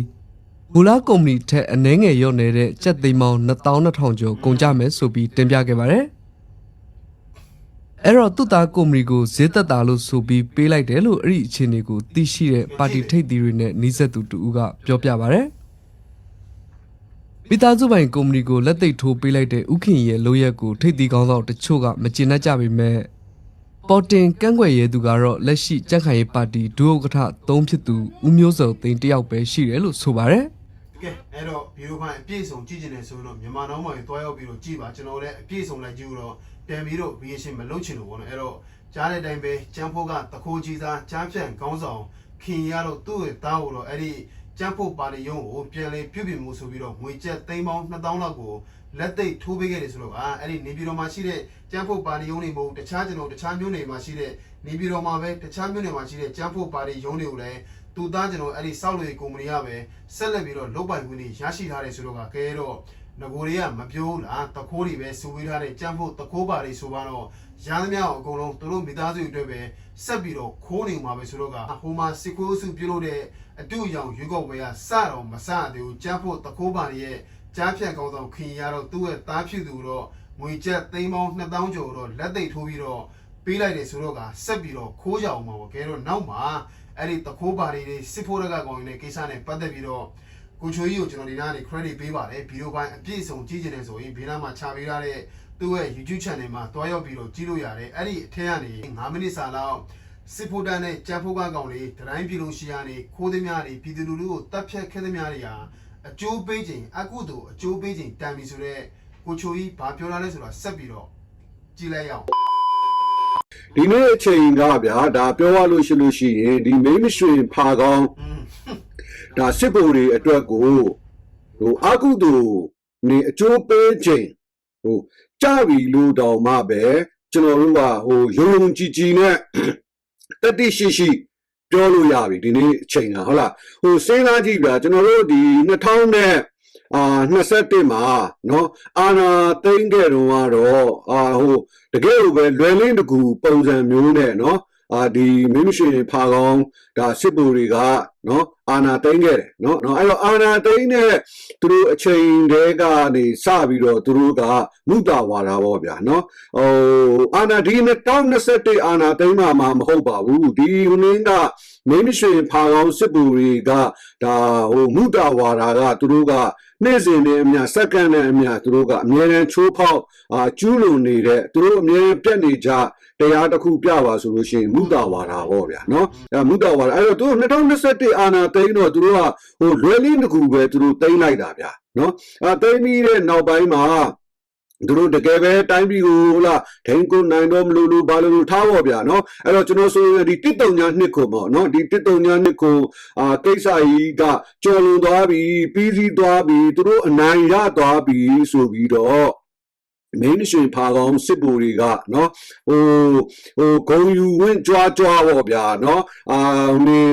မူလကုမ္ပဏီထက်အနည်းငယ်လျော့နေတဲ့ကျပ်သိန်းပေါင်း2200ကျော်ကုန်ကြမယ်ဆိုပြီးတင်ပြခဲ့ပါတယ်။ အဲ့တော့သူ့သားကုမ္ပဏီကိုဈေးသက်တာလို့ဆိုပြီးပေးလိုက်တယ်လို့အဲ့ဒီအခြေအနေကိုသိရှိတဲ့ပါတီထိပ်သီးတွေနဲ့နှီးဆက်သူတူကပြောပြပါတယ်။မိသားစုပိုင်ကုမ္ပဏီကိုလက်သိပ်ထိုးပေးလိုက်တဲ့ဥခင်ရဲ့လိုရက်ကိုထိပ်သီးကောင်းဆောင်တချို့ကမကျေနပ်ကြပေမဲ့ပပေါ်တင်ကန့်ကွက်ရဲသူကတော့လက်ရှိကြက်ခိုင်ရေးပါတီဒုဥက္ကဋ္ဌသုံးဖြစ်သူဦးမျိုးစောသိန်းတယောက်ပဲရှိတယ်လို့ဆိုပါတယ်ကဲအဲ့တော့ဗီဒီယိုဖိုင်အပြည့်စုံကြည့်ကျင်တယ်ဆိုရင်တော့မြန်မာနောင်မှာတွားရောက်ပြီးတော့ကြည့်ပါကျွန်တော်လည်းအပြည့်စုံလိုက်ကြည့်လို့တော့ ပြန်ပြီးတော့ reaction မလုပ်ချင်လို့ပေါ့နော်အဲ့တော့ကြားတဲ့အတိုင်းပဲကျန်းဖို့ကတခိုးကြီးစားချမ်းဖြန့်ခေါင်းဆောင်ခင်ရတော့သူ့ရဲ့သားကိုတော့အဲ့ဒီကျန်းဖို့ပါတီရုံးကိုပြန်လေပြုပြင်မှုဆိုပြီးတော့ငွေကျပ်သိန်းပေါင်း2000လောက်ကိုလက်သိပ်ထိုးပေးခဲ့တယ်ဆိုတော့အာအဲ့ဒီနေပြည်တော်မှာရှိတဲ့ကျန်းဖို့ပါတီရုံးတွေမဟုတ်တခြားကျွန်တော်တခြားမြို့နယ်မှာရှိတဲ့နေပြည်တော်မှာပဲတခြားမြို့နယ်မှာရှိတဲ့ကျန်းဖို့ပါတီရုံးတွေကိုလည်းသူသားကျွန်တော်အဲ့ဒီစောက်လေကုမ္ပဏီကပဲဆက်လက်ပြီးတော့လုတ်ပိုင်ခွင့်တွေရရှိထားတယ်ဆိုတော့ကကဲတော့ ငကိုတွေကမပြောလားတခိုးတွေပဲစုဝေးထားတဲ့ကြမ်းဖို့တခိုးပါတွေဆိုတော့ရသမျှကိုအကုန်လုံးသူတို့မိသားစုတွေအတွက်ပဲဆက်ပြီးတော့ခိုးနေမှာပဲဆိုတော့ကဟိုမှာစစ်ခိုးစုပြုလုပ်တဲ့အတူအယောင်ရွေးကောက်ပွဲကစတော့မစသေးဘူးကြမ်းဖို့တခိုးပါတွေရဲ့ကြားဖြတ်ကောင်းဆောင်ခင်ရတော့သူ့ရဲ့သားဖြစ်သူတော့ငွေကျပ်သိန်းပေါင်း2000ကျော်တော့လက်သိပ်ထိုးပြီးတော့ပေးလိုက်တယ်ဆိုတော့ကဆက်ပြီးတော့ခိုးကြအောင်ပါပေါ့ကဲတော့နောက်မှာအဲ့ဒီတခိုးပါတွေစစ်ဖို့ရကကောင်တွေကိစ္စနဲ့ပတ်သက်ပြီးတော့ ကိုချိုကြီးကိုကျွန်တော်ဒီနားနေ credit ပေးပါတယ်ဗီဒီယိုပိုင်းအပြည့်အစုံကြည့်ကြတယ်ဆိုရင်ဘေးနားမှာခြာပေးထားတဲ့သူ့ရဲ့ YouTube channel မှာတွားရောက်ပြီးတော့ကြည့်လို့ရတယ်အဲ့ဒီအထက်ကနေ9မိနစ်စာလောက်စစ်ဖို့တန်းနဲ့ကြမ်းဖို့ကကောင်တွေဒတိုင်းပြည်လုံးရှိရနေခိုးသမားတွေပြည်သူလူထုကိုတပ်ဖြတ်ခဲ့သမားတွေဟာအကျိုးပေးခြင်းအကုသို့အကျိုးပေးခြင်းတန်ပြီဆိုတော့ကိုချိုကြီးဘာပြောတာလဲဆိုတာဆက်ပြီးတော့ကြည့်လိုက်ရအောင်ဒီနေ့အချိန်ကဗျာဒါပြောရလို့ရှိလို့ရှိရင်ဒီမိန်းမရွှင်ဖာကောင်းอืม ဒါစစ်ဘိုလ်တွေအတွက်ကိုဟိုအကုသို့နေအကျိုးပေးခြင်းဟိုကြပြီလို့တောင်မှပဲကျွန်တော်တို့ကဟိုယုံယုံကြည်ကြည်နဲ့ တတိရှိရှိပြောလို့ရပြီဒီနေ့အချိန်ကဟုတ်လားဟိုစဉ်းစားကြည့်ဗျာကျွန်တော်တို့ဒီ2000နဲ့အာ21မှာเนาะအာနာသိမ့်ခဲ့တော့ကတော့အာဟိုတကယ်လို့ပဲလွယ်လင်းတကူပုံစံမျိုးနဲ့เนาะ အာဒီမင်းမရှိဖာကောင်းဒါစစ်ဗိုလ်တွေကနော်အာနာတိန်ခဲ့တယ်နော်နော်အဲ့တော့အာနာတိန်နဲ့သူတို့အချိန်တဲကနေစပြီးတော့သူတို့ကမုတာဝါဒပေါ့ဗျာနော်ဟိုအာနာဒီနဲ့တောင်း27အာနာတိန်မှာမဟုတ်ပါဘူးဒီဟိုလင်းကမင်းမရှိဖာကောင်းစစ်ဗိုလ်တွေကဒါဟိုမုတာဝါဒကသူတို့က နေ့စဉ်နဲ့အမျှစက္ကန့်နဲ့အမျှသူတို့ကအမြဲတမ်းချိုးဖောက်အာကျူးလွန်နေတဲ့သူတို့အမြဲပြတ်နေကြတရားတစ်ခုပြပါဆိုလို့ရှိရင်မုဒဝါဒပေါ့ဗျာနော်အဲမုဒဝါဒအဲ့တော့သူတို့2021အာနာသိမ်းတော့သူတို့ကဟိုလွယ်လင်းတစ်ခုပဲသူတို့သိမ်းလိုက်တာဗျာနော်အဲသိမ်းပြီးတဲ့နောက်ပိုင်းမှာ သူတို့တကယ်ပဲတိုင်းပြည်ကိုဟလာဒိန်ကိုနိုင်တော့မလို့လို့ဘာလို့လို့ထားပါဗျာနော်အဲ့တော့ကျွန်တော်ဆိုရင်ဒီတစ်တုံညာနှစ်ကိုပေါ့နော်ဒီတစ်တုံညာနှစ်ကိုအာကိစ္စကြီးကကျော်လွန်သွားပြီပြီးစီးသွားပြီသူတို့အနိုင်ရသွားပြီဆိုပြီးတော့ မင်းရှင်ဖာကောင်စစ်ဘူတွေကနော်ဟိုဟိုဂုံယူဝင့်ကြွားကြွားပေါ့ဗျာနော်အာဟို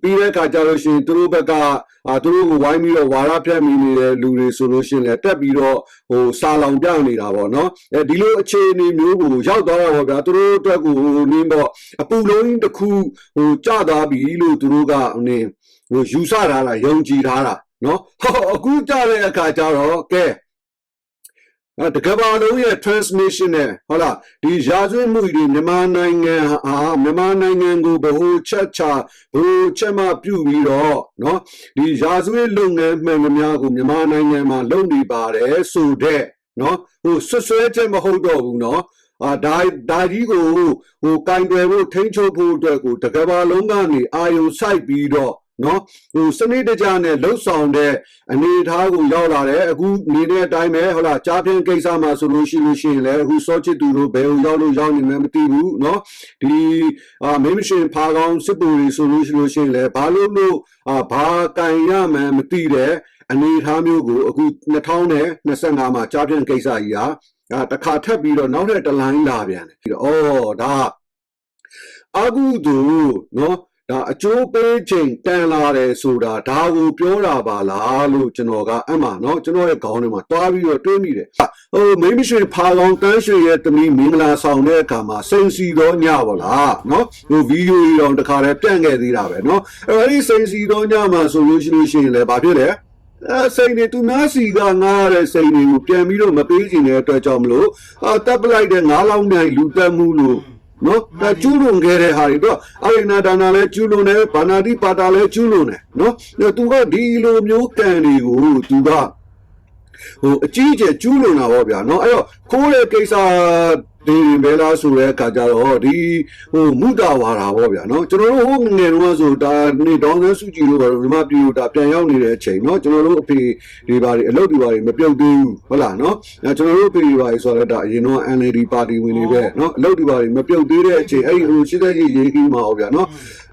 ပြီးတဲ့အခါကျလို့ရှိရင်သူတို့ဘက်ကအာသူတို့ကိုဝိုင်းပြီးတော့ဝါရဖြတ်မိနေတဲ့လူတွေဆိုလို့ရှိရင်လည်းတက်ပြီးတော့ဟိုစာလောင်ပြနေတာပေါ့နော်အဲဒီလိုအခြေအနေမျိုးကိုရောက်သွားတာပေါ့ဗျာသူတို့အတွက်ကိုနင်းပေါ့အပူလုံးကြီးတစ်ခုဟိုကြသွားပြီလို့သူတို့ကနင်းဟိုယူဆထားတာယုံကြည်ထားတာနော်ဟောအခုကြတဲ့အခါကျတော့ကဲအဲ တကဘာလုံးရဲ့ transmission နဲ့ဟုတ်လားဒီရာဇဝတ်မှုတွေမြန်မာနိုင်ငံဟာမြန်မာနိုင်ငံကိုဘ ਹੁ ချက်ချဘ ਹੁ ချက်မှပြုပြီးတော့နော်ဒီရာဇဝတ်လုပ်ငန်းမှန်သမျှကိုမြန်မာနိုင်ငံမှာလုပ်နေပါတယ်ဆိုတဲ့နော်ဟိုဆွဆွဲချက်မဟုတ်တော့ဘူးနော်အာဒါဒါကြီးကိုဟိုကင်တွယ်ဖို့ထိန်းချုပ်ဖို့အတွက်ကိုတကဘာလုံးကနေအာယုံစိုက်ပြီးတော့ နော်ဟိုစနစ်တကျနဲ့လှုပ်ဆောင်တဲ့အနေအထားကိုရောက်လာတယ်အခုနေတဲ့အတိုင်းပဲဟုတ်လားကြားပြင်းကိစ္စမှာဆိုလို့ရှိလို့ရှိရင်လည်းအခုစောချစ်သူတို့ဘယ်ကိုရောက်လို့ရောက်နေမှမသိဘူးနော်ဒီအာမင်းမရှင်ဖာကောင်းစစ်ပူတွေဆိုလို့ရှိလို့ရှိရင်လည်းဘာလို့လို့အာဘာကင်ရမှန်းမသိတဲ့အနေအထားမျိုးကိုအခု2025မှာကြားပြင်းကိစ္စကြီးဟာအာတစ်ခါထပ်ပြီးတော့နောက်ထပ်တစ်လိုင်းလာပြန်တယ်ပြီးတော့အော်ဒါအကုသူနော် ဒါအကျိုးပေးချိန်တန်လာတယ်ဆိုတာဒါကိုပြောတာပါလားလို့ကျွန်တော်ကအမှန်နော်ကျွန်တော်ရဲ့ခေါင်းထဲမှာတွားပြီးတော့တွေးမိတယ်ဟိုမိမိရွှေဖာလောင်တန်းရွှေရဲ့တမီးမင်္ဂလာဆောင်တဲ့အခါမှာစိန်စီတော့ညပါလားနော်ဟိုဗီဒီယိုရောင်တခါတည်းပြန့်ခဲ့သေးတာပဲနော်အဲ့ဒီစိန်စီတော့ညမှာဆိုလို့ရှိလို့ရှိရင်လည်းဘာဖြစ်လဲအဲစိန်တွေသူများစီကငားတဲ့စိန်တွေကိုပြန်ပြီးတော့မပေးချင်တဲ့အတွက်ကြောင့်မလို့အာတပ်ပလိုက်တဲ့ငားလောင်းတိုင်းလူတက်မှုလို့ နော်ဒါကျူးလွန်ခဲ့တဲ့ဟာတွေတော့အရိနာဒါနာလည်းကျူးလွန်တယ်ဘာနာတိပါတာလည်းကျူးလွန်တယ်နော်ဒါသူကဒီလိုမျိုးကံတွေကိုသူကဟိုအကြီးအကျယ်ကျူးလွန်တာပေါ့ဗျာနော်အဲ့တော့ခိုးတဲ့ကိစ္စ ဒီဘဲလားဆိုတဲ့အခါကျတော့ဒီဟိုမုဒဝါဒပေါ့ဗျာနော်ကျွန်တော်တို့ဟိုငယ်တုန်းကဆိုဒါနေတောင်းဆန်းစုကြည်လို့ပါတော့ဒီမှာပြည်လို့ဒါပြန်ရောက်နေတဲ့အချိန်နော်ကျွန်တော်တို့အဖေဒီပါတွေအလုပ်တွေပါတွေမပြုတ်သေးဘူးဟုတ်လားနော်အဲကျွန်တော်တို့အဖေတွေပါတွေဆိုတော့ဒါအရင်တော့ NLD ပါတီဝင်တွေပဲနော်အလုပ်တွေပါတွေမပြုတ်သေးတဲ့အချိန်အဲ့ဒီဟိုရှိတဲ့ကြီးရေးကြီးမှာဟုတ်ဗျာနော်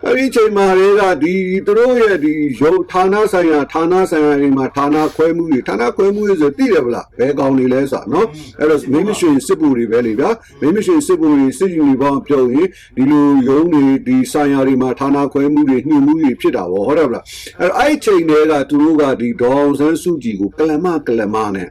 အဲ့ဒီအချိန်မှာတွေကဒီသူတို့ရဲ့ဒီရုပ်ဌာနဆိုင်ရာဌာနဆိုင်ရာတွေမှာဌာနခွဲမှုတွေဌာနခွဲမှုတွေဆိုသိတယ်ဗလားဘယ်ကောင်တွေလဲဆိုတာနော်အဲ့တော့မင်းမရှိစစ်ပူတွေပဲလေဗျာမင်းမရှိစစ်ပူတွေစစ်ယူနီဖောင်းပြုတ်ရင်ဒီလိုရုံးတွေဒီဆိုင်ရာတွေမှာဌာနခွဲမှုတွေညှိမှုတွေဖြစ်တာဗောဟုတ်တယ်ဗလားအဲ့တော့အဲ့ဒီအချိန်တွေကသူတို့ကဒီဒေါအောင်ဆန်းစုကြည်ကိုကလမကလမနဲ့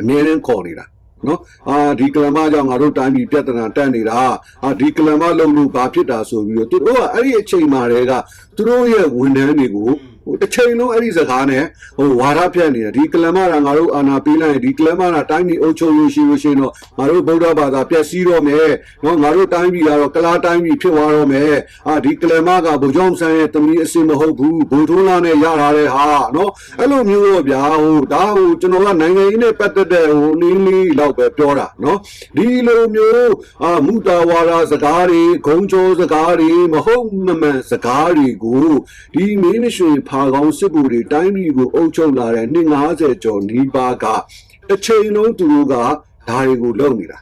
အမြဲတမ်းခေါ်နေတာ နော်အာဒီကလမကြောင့်ငါတို့တိုင်းပြည်ပြဿနာတက်နေတာအာဒီကလမလုံလို့ဘာဖြစ်တာဆိုပြီးတော့သူတို့ကအဲ့ဒီအချိန်မှာတည်းကသူတို့ရဲ့ဝန်ထမ်းတွေကို ဟိုတစ်ချိန်လုံးအဲ့ဒီစကားနဲ့ဟိုဝါဒပြတ်နေတာဒီကလမကငါတို့အာနာပေးလိုက်ရင်ဒီကလမကတိုင်းပြည်အုပ်ချုပ်လို့ရှိလို့ရှိရင်တော့ငါတို့ဗုဒ္ဓဘာသာပြည့်စည်တော့မယ်နော်ငါတို့တိုင်းပြည်ကတော့ကလားတိုင်းပြည်ဖြစ်သွားတော့မယ်အာဒီကလမကဗိုလ်ချုပ်ဆန်းရဲ့တမီးအစင်မဟုတ်ဘူးဗိုလ်ထုံးလာနဲ့ရထားတဲ့ဟာနော်အဲ့လိုမျိုးတော့ဗျာဟိုဒါဟိုကျွန်တော်ကနိုင်ငံရေးနဲ့ပတ်သက်တဲ့ဟိုနည်းနည်းလောက်ပဲပြောတာနော်ဒီလိုမျိုးအာမူတာဝါဒစကားတွေဂုံချိုးစကားတွေမဟုတ်မမှန်စကားတွေကိုဒီမင်းရွှေဖာကောင်းစစ်ဘူတွေတိုင်းပြည်ကိုအုပ်ချုပ်လာတဲ့နှစ်90ကျော်နီးပါးကတစ်ချိန်လုံးသူတို့ကဒါတွေကိုလုပ်နေတာ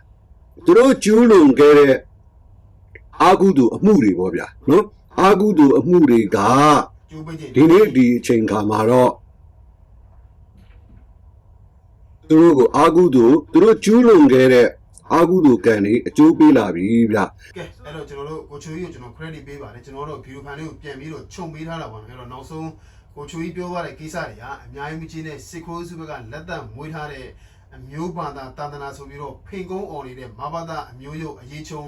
သူတို့ကျူးလွန်ခဲ့တဲ့အာဂုတုအမှုတွေပေါ့ဗျာနော်အာဂုတုအမှုတွေကကျိုးပိတ်ချိန်ဒီနေ့ဒီအချိန်ခါမှာတော့သူတို့ကိုအာဂုတုသူတို့ကျူးလွန်ခဲ့တဲ့ အာဂုတုကံတွေအကျိုးပေးလာပြီဗျကဲအဲ့တော့ကျွန်တော်တို့ကိုချိုကြီးကိုကျွန်တော် credit ပေးပါတယ်ကျွန်တော်တို့ဗီဒီယိုဖိုင်လေးကိုပြန်ပြီးတော့ခြုံပေးထားတာပါအဲ့တော့နောက်ဆုံးကိုချိုကြီးပြောသွားတဲ့ကိစ္စတွေကအများကြီးမကြီးနဲ့စစ်ခိုးစုဘက်ကလက်သက်မွေးထားတဲ့အမျိုးဘာသာတာသနာဆိုပြီးတော့ဖိန်ကုန်းអော်နေတဲ့မဘာသာအမျိုးရုပ်အရေးချုံ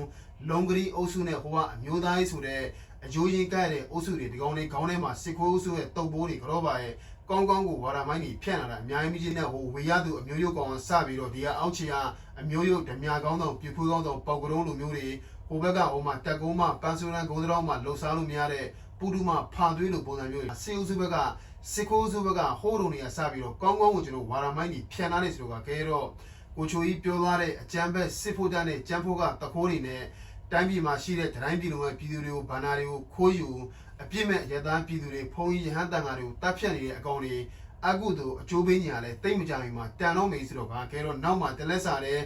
လုံကလေးအုပ်စုနဲ့ဟိုကအမျိုးသားရေးဆိုတဲ့အယိုးရင်ကဲ့တဲ့အုပ်စုတွေဒီကောင်းလေးခေါင်းထဲမှာစစ်ခိုးအုပ်စုရဲ့တုပ်ပိုးတွေကြောပါရဲ့ ကောင်းကောင်းကိုဝါရမိုင်းကြီးဖြန့်လာတာအများကြီးမကြီးနဲ့ဟိုဝေရသူအမျိုးရုပ်ကောင်စပြီးတော့ဒီကအောက်ချီကအမျိုးရုပ်ဓမြကောင်းဆောင်ပြူဖူးကောင်းဆောင်ပေါက်ကရုံးလိုမျိုးတွေဟိုဘက်ကဟိုမှာတက်ကုန်းမှာပန်းဆိုးရန်ဂုံတောင်းမှာလှုပ်ရှားလို့မရတဲ့ပူတူမှာဖာသွေးလိုပုံစံမျိုးတွေစေအုပ်စုဘက်ကစစ်ခိုးစုဘက်ကဟိုးတုံတွေကစပြီးတော့ကောင်းကောင်းကိုကျွန်တော်ဝါရမိုင်းကြီးဖြန်လာနေဆိုတော့ကဲတော့ကိုချိုကြီးပြောသွားတဲ့အကြမ်းဖက်စစ်ဖို့တန်းနဲ့ကြမ်းဖို့ကတခိုးတွေနဲ့တိုင်းပြည်မှာရှိတဲ့တိုင်းပြည်လုံးရဲ့ပြည်သူတွေကိုဗန္နာတွေကိုခိုးယူ အပြစ်မဲ့ရတန်းပြည်သူတွေဖုံးကြီးရဟန်းတန်ဃာတွေကိုတပ်ဖြတ်နေတဲ့အကောင်တွေအကုသို့အကျိုးပေးညာလဲတိတ်မကြမီမှာတန်တော့မေးဆိုတော့ကဲတော့နောက်မှတလက်စားတဲ့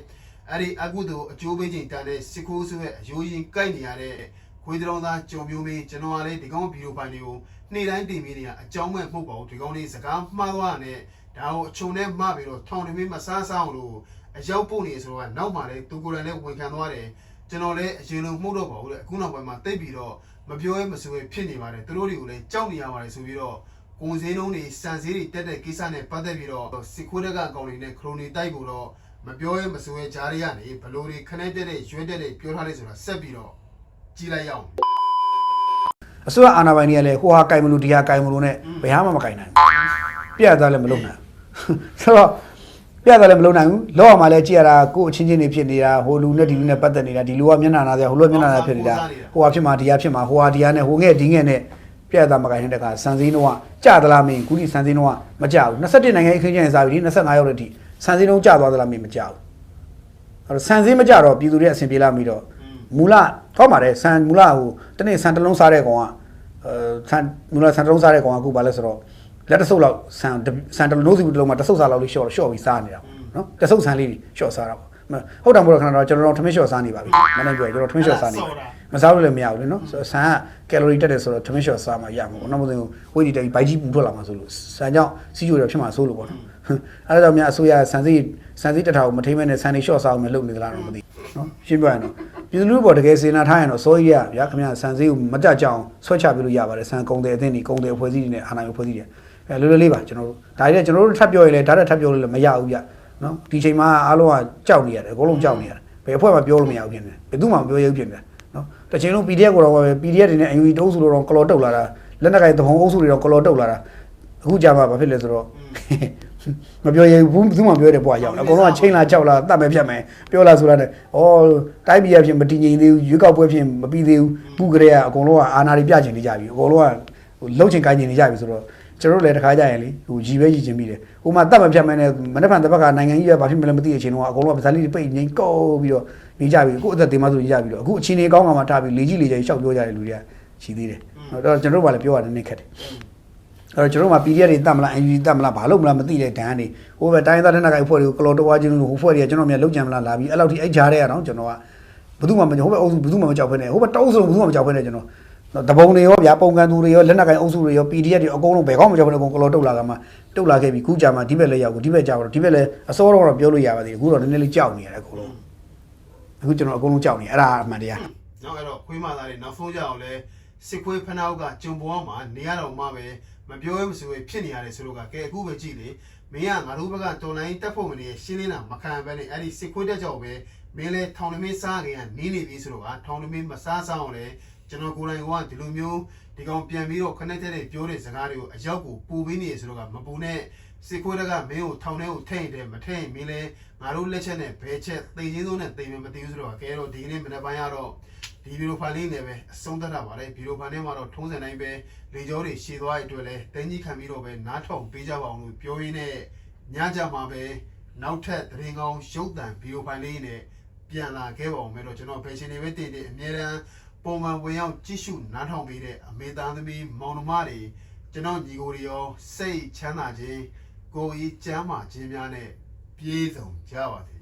အဲ့ဒီအကုသို့အကျိုးပေးခြင်းတန်တဲ့စစ်ခိုးစုရဲ့အယိုးရင်ကိုက်နေရတဲ့ခွေးတောင်သားကြုံမျိုးမင်းကျွန်တော်ကလည်းဒီကောင်ဗီဒီယိုဖိုင်တွေကိုနေ့တိုင်းတင်ပေးနေရအကြောင်းမဲ့မဟုတ်ပါဘူးဒီကောင်လေးစကားမှားသွားတဲ့ဒါကိုအချုံနဲ့မှားပြီးတော့ထောင်နေမင်းမဆားဆောင်လို့အရောက်ပို့နေဆိုတော့နောက်မှလည်းသူကိုယ်တိုင်လည်းဝန်ခံသွားတယ်ကျွန်တော်လည်းအရင်လိုမှုတော့ပါဘူးတဲ့အခုနောက်ပိုင်းမှာတိတ်ပြီးတော့ မပြောရဲမဆိုရဲဖြစ်နေပါတယ်သူတို့တွေကိုလည်းကြောက်နေရပါတယ်ဆိုပြီးတော့ကိုယ်စင်းလုံးတွေစံစည်းတွေတက်တဲ့ကိစ္စနဲ့ပတ်သက်ပြီးတော့စစ်ခိုးတက်ကအကောင်တွေနဲ့ခရိုနီတိုက်ဖို့တော့မပြောရဲမဆိုရဲဂျားတွေကနေဘလို့တွေခနဲ့တက်တဲ့ရွေးတက်တဲ့ပြောထားတယ်ဆိုတာဆက်ပြီးတော့ကြီးလိုက်ရအောင်အစိုးရအာဏာပိုင်တွေကလည်းဟိုဟာကင်မလို့ဒီဟာကင်မလို့နဲ့ဘယ်ဟာမှမကင်နိုင်ဘူးပြတ်သားလည်းမလုပ်နိုင်ဘူးဆိုတော့ ပြတ်သားလည်းမလုပ်နိုင်ဘူးလောက်အောင်မှလည်းကြည့်ရတာကိုယ်အချင်းချင်းတွေဖြစ်နေတာဟိုလူနဲ့ဒီလူနဲ့ပတ်သက်နေတာဒီလူကမျက်နှာနာစရာဟိုလူကမျက်နှာနာဖြစ်နေတာဟိုဟာဖြစ်မှာဒီဟာဖြစ်မှာဟိုဟာဒီဟာနဲ့ဟိုငဲ့ဒီငဲ့နဲ့ပြတ်သားမကင်တဲ့ကစံစည်းတော့ကြသလားမင်းခုဒီစံစည်းတော့မကြဘူး21နိုင်ငံအခင်းကျင်းစားပြီး25ရောက်တဲ့အထိစံစည်းတော့ကြသွားသလားမင်းမကြဘူးအဲ့တော့စံစည်းမကြတော့ပြည်သူတွေအဆင်ပြေလာပြီးတော့မူလဟောပါတယ်စံမူလဟိုတနေ့စံတစ်လုံးစားတဲ့ကောင်ကအဲဆန်မူလာဆန်တုံးစားတဲ့ကောင်ကအခုဘာလဲဆိုတော့ လက်တစ်ဆုပ်လောက်ဆန်ဆန်တလုံးစီဘူးတစ်လုံးမှာတစ်ဆုပ်စားလောက်လေးရှော့ရှော့ပြီးစားနေတာနော်တစ်ဆုပ်ဆန်လေးရှော့စားတာပေါ့ဟုတ်တယ်မို့တော့ခဏတော့ကျွန်တော်တို့ထမင်းရှော့စားနေပါပြီမနေ့ပြောကျွန်တော်ထမင်းရှော့စားနေပါမစားလို့လည်းမရဘူးလေနော်ဆန်ကကယ်လိုရီတက်တယ်ဆိုတော့ထမင်းရှော့စားမှရမှာပေါ့နောက်မှဆိုဝိတ်ဒီတိုင်ဘိုက်ကြီးပူထွက်လာမှာဆိုလို့ဆန်ကြောင့်စီးကြိုရဖြစ်မှာဆိုလို့ပေါ့နော်အဲဒါကြောင့်များအစိုးရဆန်စီဆန်စီတစ်ထောင်မထိမဲနဲ့ဆန်နေရှော့စားအောင်မလုပ်နေသလားတော့မသိနော်ရှင်းပြရရင်တော့ပြည်သူလူထုပေါ်တကယ်စေနာထားရင်တော့စိုးရရဗျာခင်ဗျာဆန်စီကိုမကြကြအောင်ဆွဲချပေးလို့ရပါတယ်ဆန်ကုံတဲ့အသင်းတွေကုံတဲ့အဖွဲ့အစည်းတွေနဲ့အာဏာရေးအဖွဲ့အစည်းတွေ အဲလွယ်လွယ်လေးပါကျွန်တော်တို့ဒါတွေကျွန်တော်တို့ထပ်ပြောရင်လည်းဒါတက်ထပ်ပြောလို့လည်းမရဘူးဗျနော်ဒီချိန်မှာအားလုံးကကြောက်နေရတယ်အကုန်လုံးကြောက်နေရတယ်ဘယ်အဖွဲ့မှပြောလို့မရဘူးဖြစ်နေတယ်ဘယ်သူမှမပြောရဘူးဖြစ်နေတယ်နော်တစ်ချိန်လုံး PDF ကိုတော့ပဲ PDF တွေနဲ့ UE တုံးစုလို့တော့ကလော်တုတ်လာတာလက်နက်ကင်သဘုံအုပ်စုတွေတော့ကလော်တုတ်လာတာအခုကြာမှဘာဖြစ်လဲဆိုတော့မပြောရဘူးဘူးမှပြောရတဲ့ဘွားရောက်လာအကုန်လုံးကချိန်လာကြောက်လာတတ်မယ်ဖြတ်မယ်ပြောလာဆိုလာတယ်ဩတိုင်းပြည်အဖြစ်မတည်ငြိမ်သေးဘူးရွေးကောက်ပွဲဖြစ်မပြီးသေးဘူးဘူးကလေးကအကုန်လုံးကအာဏာတွေပြချင်နေကြပြီအကုန်လုံးကဟိုလှုပ်ချင်ကိုင်းချင်နေကြပြီဆိုတော့ ကျွန်တော်တို့လည်းတခါကြရင်လေဟိုကြီးပဲကြီးချင်ပြီးတယ်ဟိုမှာတတ်မဖြတ်မယ်နဲ့မနေ့ကတပတ်ကနိုင်ငံကြီးကဘာဖြစ်မလဲမသိတဲ့အချိန်တော့အကုန်လုံးကဗဇာလီပိတ်ငိမ်ကောပြီးတော့နေကြပြီကိုယ့်အသက်တင်မဆိုနေကြပြီတော့အခုအချင်းနေကောင်းကောင်မှထားပြီးလေကြီးလေကြီးရှောက်ပြောကြတဲ့လူတွေကရှိသေးတယ်အဲ့တော့ကျွန်တော်တို့ကလည်းပြောရတယ်နည်းခက်တယ်အဲ့တော့ကျွန်တော်တို့မှာ PDF တွေတတ်မလား NUG တတ်မလားဘာလို့မလားမသိတဲ့ဒဏ်ကနေဟိုဘက်တိုင်းသားတဲ့နိုင်ငံအဖွဲ့တွေကိုကလော်တော်ဝါချင်းလို့ဟိုဖွဲ့တွေကကျွန်တော်မြန်လုံးကြံမလားလာပြီးအဲ့လောက်ထိအိတ်ချားတဲ့ရအောင်ကျွန်တော်ကဘယ်သူမှမဟိုဘက်အုပ်စုဘယ်သူမှမကြောက်ဖ ೇನೆ ဟိုဘက်တောက်စုံဘယ်သူမှမကြောက်ဖ ೇನೆ ကျွန်တော် နော်တပုံတွေရောဗျာပုံကန်သူတွေရောလက်နက်ကိုင်အုပ်စုတွေရော PDF တွေအကုန်လုံးဘယ်ကောင်းမကြောက်ဖ ೇನೆ အကုန်ကလော်တုတ်လာကမှတုတ်လာခဲ့ပြီခုကြာမှဒီဘက်လည်းရောက်ကိုဒီဘက်ကြာတော့ဒီဘက်လည်းအစောတော့ပြောလို့ရပါသေးတယ်အခုတော့နည်းနည်းလေးကြောက်နေရတယ်အကုန်လုံးအခုကျွန်တော်အကုန်လုံးကြောက်နေအဲ့ဒါအမှန်တရားနောက်အဲ့တော့ခွေးမသားတွေနောက်ဆုံးကြအောင်လဲစစ်ခွေးဖနှောက်ကဂျုံပေါ်မှာနေရတော့မှပဲမပြောရမဆိုဖြစ်နေရတယ်ဆိုတော့ကကဲအခုပဲကြည့်လေမင်းကငါတို့ဘက်ကတော်လိုင်းတက်ဖို့မနေရှင်းလင်းတာမခံဘဲနဲ့အဲ့ဒီစစ်ခွေးတက်ကြောက်ပဲမင်းလဲထောင်သမင်းစားခင်ကနေနေပြီဆိုတော့ကထောင်သမင်းမစားစားအောင်လဲ ကျွန်တော်ကိုယ်တိုင်ကဒီလိုမျိုးဒီကောင်ပြန်ပြီးတော့ connect တဲ့ပြောတဲ့စကားတွေကိုအရောက်ကိုပူပေးနေရဆိုတော့ကမပူနဲ့စစ်ခွေးတက်ကမင်းကိုထောင်ထဲကိုထိတ်တယ်မထိတ်မင်းလဲငါတို့လက်ချက်နဲ့ဘဲချက်သိချင်းဆုံးနဲ့သိမယ်မသိဘူးဆိုတော့ကဲတော့ဒီကနေ့မနေ့ပိုင်းကတော့ဒီဗီဒီယိုဖိုင်လေးနဲ့ပဲအဆုံးသတ်တာပါတယ်ဗီဒီယိုဖိုင်ထဲမှာတော့ထုံးစံတိုင်းပဲလေကြောတွေရှည်သွားတဲ့အတွက်လဲတင်းကြီးခံပြီးတော့ပဲနားထောင်ပေးကြပါအောင်လို့ပြောရင်းနဲ့ညကြမှာပဲနောက်ထပ်သတင်းကောင်းရုပ်သံဗီဒီယိုဖိုင်လေးနဲ့ပြန်လာခဲ့ပါအောင်မယ်တော့ကျွန်တော်ဖက်ရှင်တွေပဲတည်တည်အများတန်း ပုံမှန်ဝင်ရောက်ကြည့်ရှုနားထောင်ပေးတဲ့အမေသားသမီးမောင်နှမတွေကျွန်တော်ညီကိုတွေရောစိတ်ချမ်းသာခြင်းကိုယ်ကြီးကျမ်းမာခြင်းများနဲ့ပြည့်စုံကြပါစေ